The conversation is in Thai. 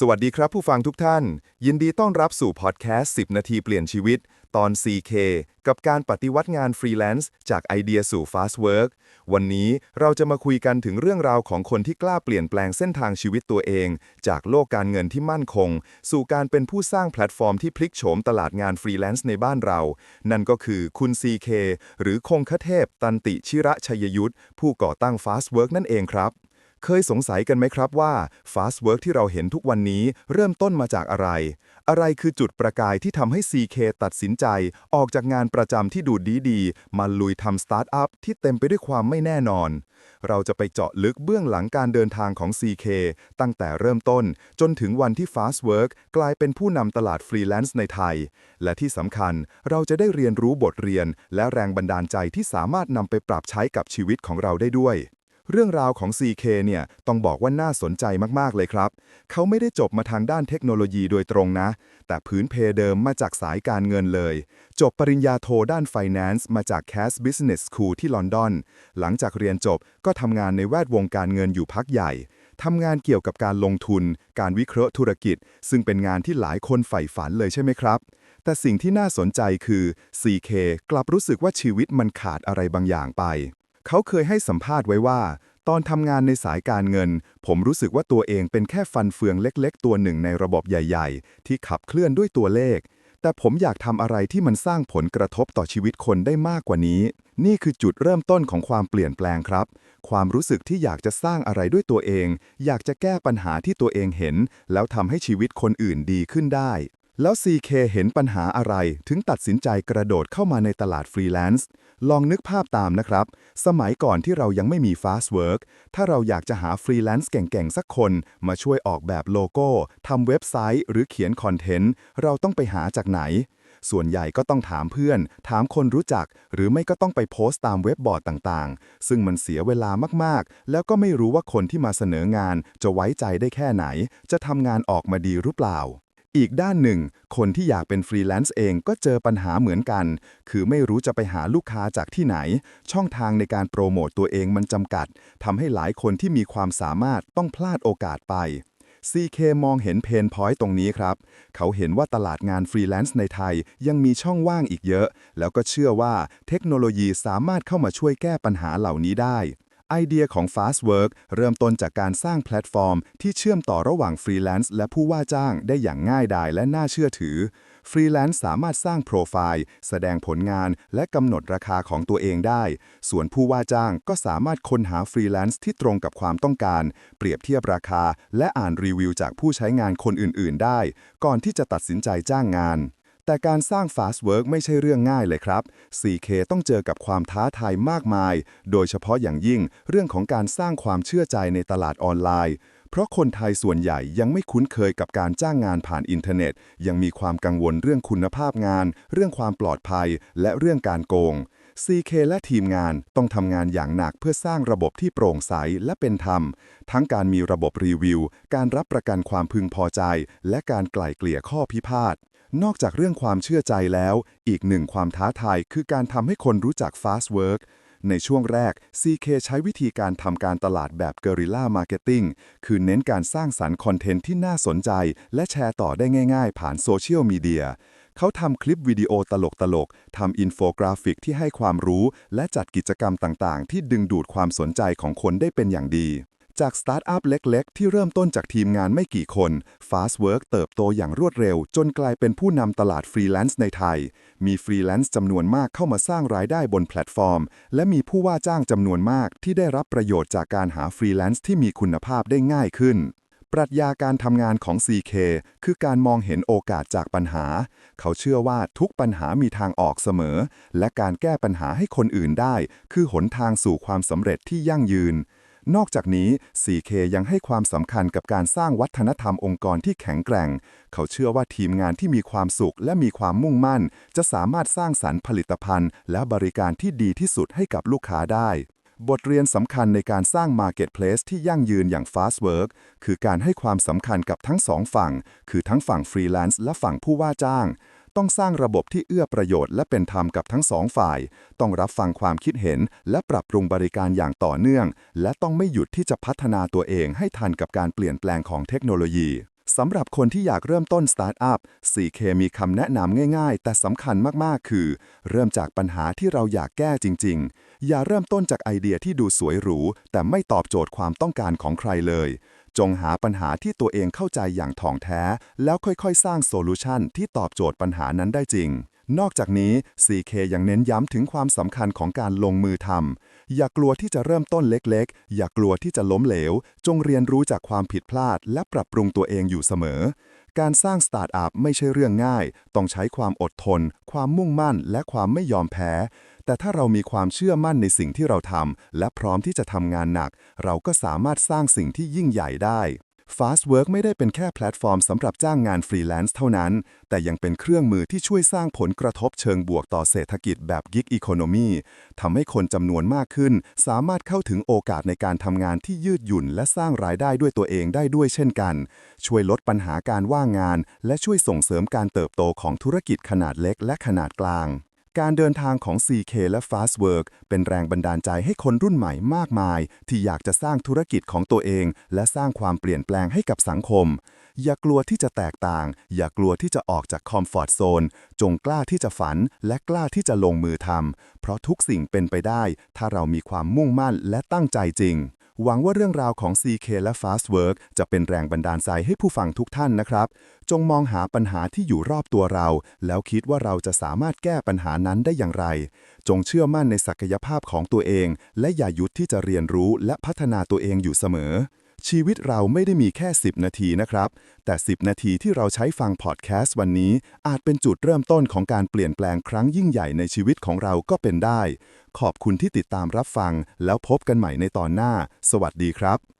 สวัสดีครับผู้ฟังทุกท่าน ยินดีต้อนรับสู่พอดแคสต์ 10 นาทีเปลี่ยนชีวิต ตอน 4K กับการปฏิวัติงานฟรีแลนซ์จากไอเดียสู่ Fast Work วันนี้เราจะมาคุยกันถึงเรื่องราวของคนที่กล้าเปลี่ยนแปลงเส้นทางชีวิตตัวเอง จากโลกการเงินที่มั่นคง สู่การเป็นผู้สร้างแพลตฟอร์มที่พลิกโฉมตลาดงานฟรีแลนซ์ในบ้านเรา นั่นก็คือคุณ CK หรือคงคเทพ ตันติชิระชัยยุทธผู้ก่อตั้ง Fast Work นั่นเองครับ เคยสงสัยกันไหมครับว่า Fast Work ที่เราเห็นทุกวันนี้เริ่มต้นมาจากอะไร อะไรคือจุดประกายที่ทำให้ CK ตัดสินใจ ออกจากงานประจำที่ดูดีดีๆมาลุยทำสตาร์ทอัพที่เต็มไปด้วยความไม่แน่นอน เราจะไปเจาะลึกเบื้องหลังการเดินทางของ CK ตั้งแต่เริ่มต้น จนถึงวันที่ Fast Work กลายเป็นผู้นำตลาดฟรีแลนซ์ในไทย และที่สำคัญเราจะได้เรียนรู้บทเรียน และแรงบันดาลใจที่สามารถนำไปปรับใช้กับชีวิตของเราได้ด้วย เรื่องราวของ CK เนี่ยต้องบอกว่าน่าสนใจมาก ๆ เลยครับ เขาไม่ได้จบมาทางด้านเทคโนโลยีโดยตรงนะ แต่พื้นเพเดิมมาจากสายการเงินเลย จบปริญญาโทด้าน Finance มาจาก Cass Business School ที่ลอนดอน หลังจากเรียนจบก็ทำงานในแวดวงการเงินอยู่พักใหญ่ทำงานเกี่ยวกับการลงทุน การวิเคราะห์ธุรกิจ ซึ่งเป็นงานที่หลายคนใฝ่ฝันเลยใช่ไหมครับแต่สิ่งที่น่าสนใจคือ CK กลับรู้สึกว่าชีวิตมันขาดอะไรบางอย่างไป เขาเคยให้สัมภาษณ์ไว้ว่า ตอนทำงานในสายการเงิน ผมรู้สึกว่าตัวเองเป็นแค่ฟันเฟืองเล็ก ๆ ตัวหนึ่งในระบบใหญ่ ๆ ที่ขับเคลื่อนด้วยตัวเลข แต่ผมอยากทำอะไรที่มันสร้างผลกระทบต่อชีวิตคนได้มากกว่านี้ นี่คือจุดเริ่มต้นของความเปลี่ยนแปลงครับ ความรู้สึกที่อยากจะสร้างอะไรด้วยตัวเอง อยากจะแก้ปัญหาที่ตัวเองเห็น แล้วทำให้ชีวิตคนอื่นดีขึ้นได้ แล้ว CK เห็นปัญหาอะไรถึงตัดสินใจกระโดดเข้ามาในตลาดฟรีแลนซ์ ลองนึกภาพตามนะครับ สมัยก่อนที่เรายังไม่มี Fast Work ถ้าเราอยากจะหาฟรีแลนซ์เก่งๆ สักคน มาช่วยออกแบบโลโก้ ทำเว็บไซต์ หรือเขียนคอนเทนต์ เราต้องไปหาจากไหน ส่วนใหญ่ก็ต้องถามเพื่อน ถามคนรู้จัก หรือไม่ก็ต้องไปโพสต์ตามเว็บบอร์ดต่างๆ ซึ่งมันเสียเวลามากๆ แล้วก็ไม่รู้ว่าคนที่มาเสนองาน จะไว้ใจได้แค่ไหน จะทำงานออกมาดีหรือเปล่า อีกด้านหนึ่ง คนที่อยากเป็นฟรีแลนซ์เองก็เจอปัญหาเหมือนกัน คือไม่รู้จะไปหาลูกค้าจากที่ไหน ช่องทางในการโปรโมตตัวเองมันจำกัดทำให้หลายคนที่มีความสามารถต้องพลาดโอกาสไป CK มองเห็นเพนพอยต์ตรงนี้ครับ เขาเห็นว่าตลาดงานฟรีแลนซ์ในไทยยังมีช่องว่างอีกเยอะ แล้วก็เชื่อว่าเทคโนโลยีสามารถเข้ามาช่วยแก้ปัญหาเหล่านี้ได้ ไอเดียของ Fast Work เริ่มต้นจากการสร้างแพลตฟอร์ม ที่เชื่อมต่อระหว่างฟรีแลนซ์และผู้ว่าจ้างได้อย่างง่ายดายและน่าเชื่อถือ ฟรีแลนซ์สามารถสร้างโปรไฟล์ แสดงผลงาน และกำหนดราคาของตัวเองได้ ส่วนผู้ว่าจ้างก็สามารถค้นหาฟรีแลนซ์ที่ตรงกับความต้องการ เปรียบเทียบราคา และอ่านรีวิวจากผู้ใช้งานคนอื่น ๆ ได้ ก่อนที่จะตัดสินใจจ้างงาน แต่การสร้าง Fast Work ไม่ใช่เรื่องง่ายเลยครับ 4K ต้องเจอกับความท้าทายมากมาย โดยเฉพาะอย่างยิ่งเรื่องของการสร้างความเชื่อใจในตลาดออนไลน์ เพราะคนไทยส่วนใหญ่ยังไม่คุ้นเคยกับการจ้างงานผ่านอินเทอร์เน็ต ยังมีความกังวลเรื่องคุณภาพงาน เรื่องความปลอดภัย และเรื่องการโกง CK และทีมงานต้องทำงานอย่างหนักเพื่อสร้างระบบที่โปร่งใสและเป็นธรรม ทั้งการมีระบบรีวิว การรับประกันความพึงพอใจ และการไกล่เกลี่ยข้อพิพาท นอกจากเรื่องความเชื่อใจแล้ว อีกหนึ่งความท้าทายคือการทำให้คนรู้จัก Fast Work ในช่วงแรก CK ใช้วิธีการทำการตลาดแบบ Guerrilla Marketing คือเน้นการสร้างสรรค์คอนเทนต์ที่น่าสนใจ และแชร์ต่อได้ง่าย ๆ ผ่านโซเชียลมีเดีย เขาทำคลิปวิดีโอตลกๆทำอินโฟกราฟิกที่ให้ความรู้ และจัดกิจกรรมต่างๆ ที่ดึงดูดความสนใจของคนได้เป็นอย่างดี จากสตาร์ทอัพเล็ก ๆ ที่เริ่มต้นจากทีมงานไม่กี่คน Fast Work เติบโตอย่างรวดเร็ว จนกลายเป็นผู้นำตลาดฟรีแลนซ์ในไทย มีฟรีแลนซ์จำนวนมากเข้ามาสร้างรายได้บนแพลตฟอร์ม และมีผู้ว่าจ้างจำนวนมากที่ได้รับประโยชน์จากการหาฟรีแลนซ์ที่มีคุณภาพได้ง่ายขึ้น ปรัชญาการทำงานของ CK คือการมองเห็นโอกาสจากปัญหา เขาเชื่อว่าทุกปัญหามีทางออกเสมอ และการแก้ปัญหาให้คนอื่นได้ คือหนทางสู่ความสำเร็จที่ยั่งยืน นอกจากนี้ 4K ยังให้ความสำคัญกับการสร้างวัฒนธรรมองค์กรที่แข็งแกร่ง เขาเชื่อว่าทีมงานที่มีความสุขและมีความมุ่งมั่น จะสามารถสร้างสรรค์ผลิตภัณฑ์ และบริการที่ดีที่สุดให้กับลูกค้าได้ บทเรียนสำคัญในการสร้าง Marketplace ที่ยั่งยืนอย่าง Fast Work คือการให้ความสำคัญกับทั้งสองฝั่ง คือทั้งฝั่งฟรีแลนซ์และฝั่งผู้ว่าจ้าง ต้องสร้างระบบที่เอื้อประโยชน์และเป็นธรรมกับทั้งสองฝ่าย ต้องรับฟังความคิดเห็น และปรับปรุงบริการอย่างต่อเนื่อง และต้องไม่หยุดที่จะพัฒนาตัวเองให้ทันกับการเปลี่ยนแปลงของเทคโนโลยี สำหรับคนที่อยากเริ่มต้นสตาร์ทอัพ 4K มีคำแนะนำง่ายๆ แต่สำคัญมากๆ คือ เริ่มจากปัญหาที่เราอยากแก้จริง ๆ อย่าเริ่มต้นจากไอเดียที่ดูสวยหรู แต่ไม่ตอบโจทย์ความต้องการของใครเลย จงหาปัญหาที่ตัวเองเข้าใจอย่างถ่องแท้ แล้วค่อยๆ สร้างโซลูชันที่ตอบโจทย์ปัญหานั้นได้จริงนอกจากนี้ 4K ยังเน้นย้ำถึงความสำคัญของการลงมือทำ อย่ากลัวที่จะเริ่มต้นเล็กๆ อย่ากลัวที่จะล้มเหลว จงเรียนรู้จากความผิดพลาด และปรับปรุงตัวเองอยู่เสมอ การสร้างสตาร์ทอัพไม่ใช่เรื่องง่าย ต้องใช้ความอดทน ความมุ่งมั่น และความไม่ยอมแพ้ แต่ถ้าเรามีความเชื่อมั่นในสิ่งที่เราทำและพร้อมที่จะทำงานหนัก เราก็สามารถสร้างสิ่งที่ยิ่งใหญ่ได้ Fast Work ไม่ได้เป็นแค่แพลตฟอร์มสำหรับจ้างงานฟรีแลนซ์เท่านั้น แต่ยังเป็นเครื่องมือที่ช่วยสร้างผลกระทบเชิงบวกต่อเศรษฐกิจแบบ Gig Economy ทำให้คนจำนวนมากขึ้น สามารถเข้าถึงโอกาสในการทำงานที่ยืดหยุ่น และสร้างรายได้ด้วยตัวเองได้ด้วยเช่นกัน ช่วยลดปัญหาการว่างงาน และช่วยส่งเสริมการเติบโตของธุรกิจขนาดเล็กและขนาดกลาง การเดินทางของ CK และ Fast Work เป็นแรงบันดาลใจให้คนรุ่นใหม่มากมาย ที่อยากจะสร้างธุรกิจของตัวเอง และสร้างความเปลี่ยนแปลงให้กับสังคม อย่ากลัวที่จะแตกต่าง อย่ากลัวที่จะออกจากคอมฟอร์ทโซน จงกล้าที่จะฝัน และกล้าที่จะลงมือทำเพราะทุกสิ่งเป็นไปได้ ถ้าเรามีความมุ่งมั่นและตั้งใจจริง หวังว่าเรื่องราวของ CK และ Fast Work จะเป็นแรงบันดาลใจให้ผู้ฟังทุกท่านนะครับ จงมองหาปัญหาที่อยู่รอบตัวเรา แล้วคิดว่าเราจะสามารถแก้ปัญหานั้นได้อย่างไร จงเชื่อมั่นในศักยภาพของตัวเอง และอย่าหยุดที่จะเรียนรู้และพัฒนาตัวเองอยู่เสมอ ชีวิตเราไม่ได้มีแค่ 10 นาทีนะครับ แต่ 10 นาทีที่เราใช้ฟังพอดแคสต์วันนี้ อาจเป็นจุดเริ่มต้นของการเปลี่ยนแปลงครั้งยิ่งใหญ่ในชีวิตของเราก็เป็นได้ ขอบคุณที่ติดตามรับฟัง แล้วพบกันใหม่ในตอนหน้า สวัสดีครับ